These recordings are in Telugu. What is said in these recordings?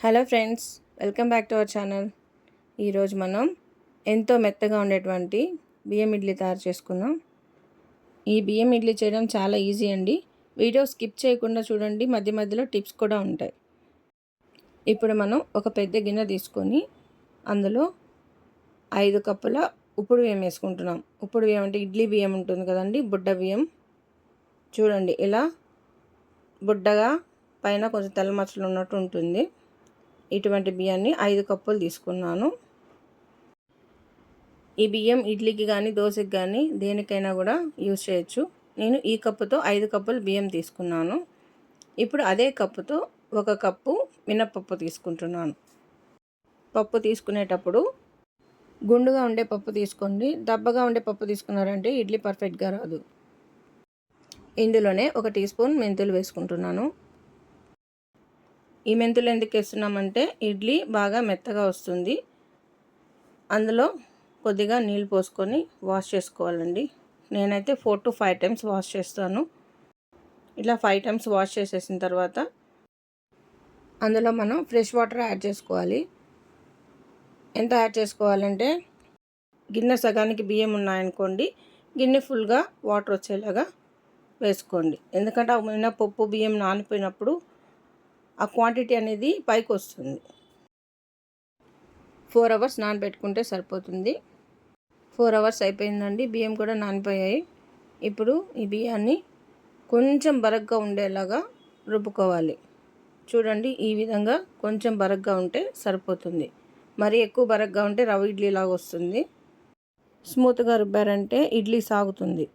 Hello friends welcome back to our channel. ఈరోజు మనం ఎంతో మెత్తగా ఉండేటువంటి బియ్యం ఇడ్లీ తయారు చేసుకుందాం. ఈ బియ్యం ఇడ్లీ చేయడం చాలా ఈజీ అండి. వీడియో స్కిప్ చేయకుండా చూడండి మధ్య మధ్యలో టిప్స్ కూడా ఉంటాయి. ఇప్పుడు మనం ఒక పెద్ద గిన్నె తీసుకొని అందులో ఐదు కప్పుల ఉప్పుడు బియ్యం వేసుకుంటున్నాం. ఉప్పుడు బియ్యం అంటే ఇడ్లీ బియ్యం ఉంటుంది కదండి బుడ్డ బియ్యం. చూడండి ఇలా బుడ్డగా పైన కొంచెం తెల్ల మచ్చలు ఉన్నట్టు ఉంటుంది. ఇటువంటి బియ్యాన్ని ఐదు కప్పులు తీసుకున్నాను. ఈ బియ్యం ఇడ్లీకి కానీ దోశకి కానీ దేనికైనా కూడా యూజ్ చేయొచ్చు. నేను ఈ కప్పుతో ఐదు కప్పులు బియ్యం తీసుకున్నాను. ఇప్పుడు అదే కప్పుతో ఒక కప్పు మినప్పప్పు తీసుకుంటున్నాను. పప్పు తీసుకునేటప్పుడు గుండుగా ఉండే పప్పు తీసుకోండి. దబ్బగా ఉండే పప్పు తీసుకున్నారంటే ఇడ్లీ పర్ఫెక్ట్గా రాదు. ఇందులోనే ఒక టీ స్పూన్ మెంతులు వేసుకుంటున్నాను. ఈ మెంతులు ఎందుకు వేస్తున్నామంటే ఇడ్లీ బాగా మెత్తగా వస్తుంది. అందులో కొద్దిగా నీళ్ళు పోసుకొని వాష్ చేసుకోవాలండి. నేనైతే four to five times wash చేస్తాను. ఇలా ఫైవ్ టైమ్స్ వాష్ చేసేసిన తర్వాత అందులో మనం ఫ్రెష్ వాటర్ యాడ్ చేసుకోవాలి. ఎంత యాడ్ చేసుకోవాలంటే గిన్నె సగానికి బియ్యం ఉన్నాయనుకోండి గిన్నె ఫుల్గా వాటర్ వచ్చేలాగా వేసుకోండి. ఎందుకంటే ఆ పప్పు బియ్యం నానిపోయినప్పుడు ఆ క్వాంటిటీ అనేది పైకి వస్తుంది. ఫోర్ అవర్స్ నానబెట్టుకుంటే సరిపోతుంది. ఫోర్ అవర్స్ అయిపోయిందండి. బియ్యం కూడా నానిపోయాయి. ఇప్పుడు ఈ బియ్యాన్ని కొంచెం బరగ్గా ఉండేలాగా రుబ్బుకోవాలి. చూడండి ఈ విధంగా కొంచెం బరగ్గా ఉంటే సరిపోతుంది. మరి ఎక్కువ బరగ్గా ఉంటే రవ్వ ఇడ్లీ లాగా వస్తుంది. స్మూత్గా రుబ్బారంటే ఇడ్లీ సాగుతుంది.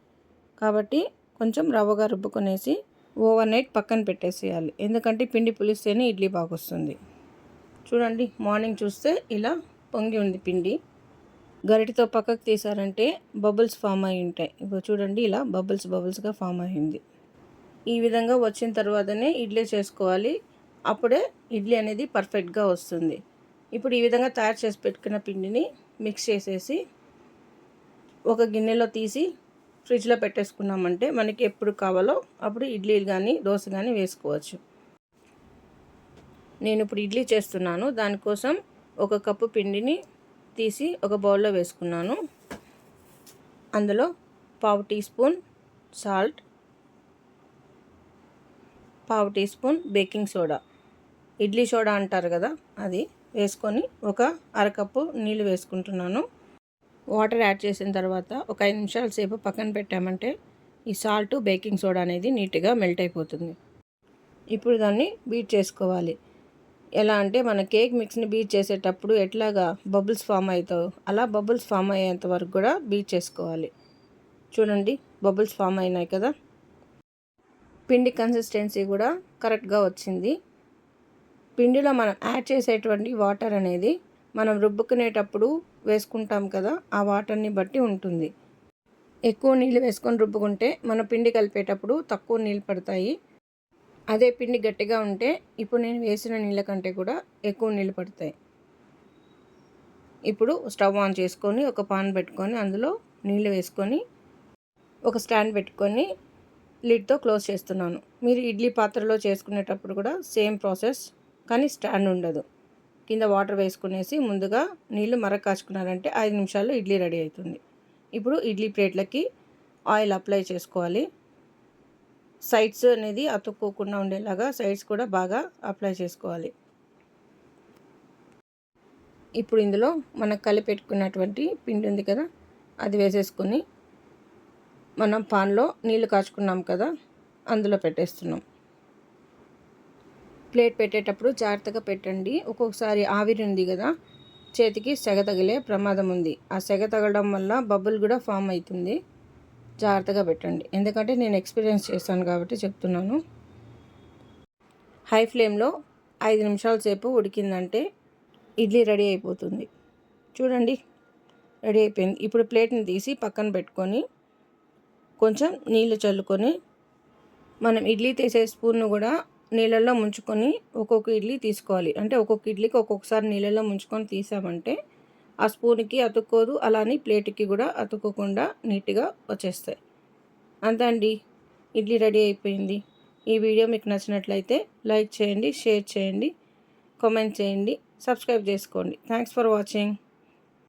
కాబట్టి కొంచెం రవ్వగా రుబ్బుకొనేసి ఓవర్ నైట్ పక్కన పెట్టేసేయాలి. ఎందుకంటే పిండి పులిస్తేనే ఇడ్లీ బాగా వస్తుంది చూడండి మార్నింగ్ చూస్తే ఇలా పొంగి ఉంది పిండి. గరిటితో పక్కకు తీసారంటే బబుల్స్ ఫామ్ అయి ఉంటాయి. ఇప్పుడు చూడండి ఇలా బబుల్స్ బబుల్స్గా ఫామ్ అయింది. ఈ విధంగా వచ్చిన తర్వాతనే ఇడ్లీ చేసుకోవాలి. అప్పుడే ఇడ్లీ అనేది పర్ఫెక్ట్గా వస్తుంది. ఇప్పుడు ఈ విధంగా తయారు చేసి పెట్టుకున్న పిండిని మిక్స్ చేసేసి ఒక గిన్నెలో తీసి ఫ్రిడ్జ్లో పెట్టేసుకున్నామంటే మనకి ఎప్పుడు కావాలో అప్పుడు ఇడ్లీలు కానీ దోశ కానీ వేసుకోవచ్చు. నేను ఇప్పుడు ఇడ్లీ చేస్తున్నాను. దానికోసం ఒక కప్పు పిండిని తీసి ఒక బౌల్లో వేసుకున్నాను. అందులో పావు టీ స్పూన్ సాల్ట్ పావు teaspoon baking soda. Idli soda అంటారు కదా అది. వేసుకొని ఒక అరకప్పు నీళ్ళు వేసుకుంటున్నాను. వాటర్ యాడ్ చేసిన తర్వాత ఒక ఐదు నిమిషాల సేపు పక్కన పెట్టామంటే ఈ సాల్ట్ బేకింగ్ సోడా అనేది నీట్గా మెల్ట్ అయిపోతుంది. ఇప్పుడు దాన్ని బీట్ చేసుకోవాలి. ఎలా అంటే మన కేక్ మిక్స్ని బీట్ చేసేటప్పుడు ఎట్లాగా బబుల్స్ ఫామ్ అవుతావు అలా బబుల్స్ ఫామ్ అయ్యేంత వరకు కూడా బీట్ చేసుకోవాలి. చూడండి బబుల్స్ ఫామ్ అయినాయి కదా? పిండి కన్సిస్టెన్సీ కూడా కరెక్ట్గా వచ్చింది. పిండిలో మనం యాడ్ చేసేటువంటి వాటర్ అనేది మనం రుబ్బుకునేటప్పుడు వేసుకుంటాం కదా ఆ వాటర్ని బట్టి ఉంటుంది. ఎక్కువ నీళ్ళు వేసుకొని రుబ్బుకుంటే మన పిండి కలిపేటప్పుడు తక్కువ నీళ్ళు పడతాయి. అదే పిండి గట్టిగా ఉంటే ఇప్పుడు నేను వేసిన నీళ్ళ కంటే కూడా ఎక్కువ నీళ్ళు పడతాయి. ఇప్పుడు స్టవ్ ఆన్ చేసుకొని ఒక పాన్ పెట్టుకొని అందులో నీళ్ళు వేసుకొని ఒక స్టాండ్ పెట్టుకొని లిడ్తో క్లోజ్ చేస్తున్నాను. మీరు ఇడ్లీ పాత్రలో చేసుకునేటప్పుడు కూడా సేమ్ ప్రాసెస్ కానీ స్టాండ్ ఉండదు. కింద వాటర్ వేసుకునేసి ముందుగా నీళ్ళు మరక కాచుకున్నారంటే ఐదు నిమిషాల్లో ఇడ్లీ రెడీ అవుతుంది ఇప్పుడు ఇడ్లీ ప్లేట్లకి ఆయిల్ అప్లై చేసుకోవాలి. సైడ్స్ అనేది అతుక్కోకుండా ఉండేలాగా సైడ్స్ కూడా బాగా అప్లై చేసుకోవాలి. ఇప్పుడు ఇందులో మనం కలిపెట్టుకున్నటువంటి పిండి ఉంది కదా అది వేసేసుకొని మనం పాన్లో నీళ్ళు కాచుకున్నాం కదా అందులో పెట్టేస్తున్నాం. ప్లేట్ పెట్టేటప్పుడు జాగ్రత్తగా పెట్టండి. ఒక్కొక్కసారి ఆవిరి ఉంది కదా చేతికి సెగ తగిలే ప్రమాదం ఉంది. ఆ సెగ తగలడం వల్ల బబుల్ కూడా ఫామ్ అవుతుంది. జాగ్రత్తగా పెట్టండి. ఎందుకంటే నేను ఎక్స్పీరియన్స్ చేశాను కాబట్టి చెప్తున్నాను. హై ఫ్లేమ్లో ఐదు నిమిషాల సేపు ఉడికిందంటే ఇడ్లీ రెడీ అయిపోతుంది. చూడండి రెడీ అయిపోయింది. ఇప్పుడు ప్లేట్ని తీసి పక్కన పెట్టుకొని కొంచెం నీళ్ళు చల్లుకొని మనం ఇడ్లీ తీసే స్పూన్ను కూడా నీళ్ళల్లో ముంచుకొని ఒక్కొక్క ఇడ్లీ తీసుకోవాలి. అంటే ఒక్కొక్క ఇడ్లీకి ఒక్కొక్కసారి నీళ్ళల్లో ముంచుకొని తీసామంటే ఆ స్పూన్కి అతుక్కోదు. అలానే ప్లేట్కి కూడా అతుక్కోకుండా నీట్గా వచ్చేస్తాయి. అంతే అండి. ఇడ్లీ రెడీ అయిపోయింది. ఈ వీడియో మీకు నచ్చినట్లయితే లైక్ చేయండి షేర్ చేయండి కామెంట్ చేయండి సబ్స్క్రైబ్ చేసుకోండి. Thanks for watching.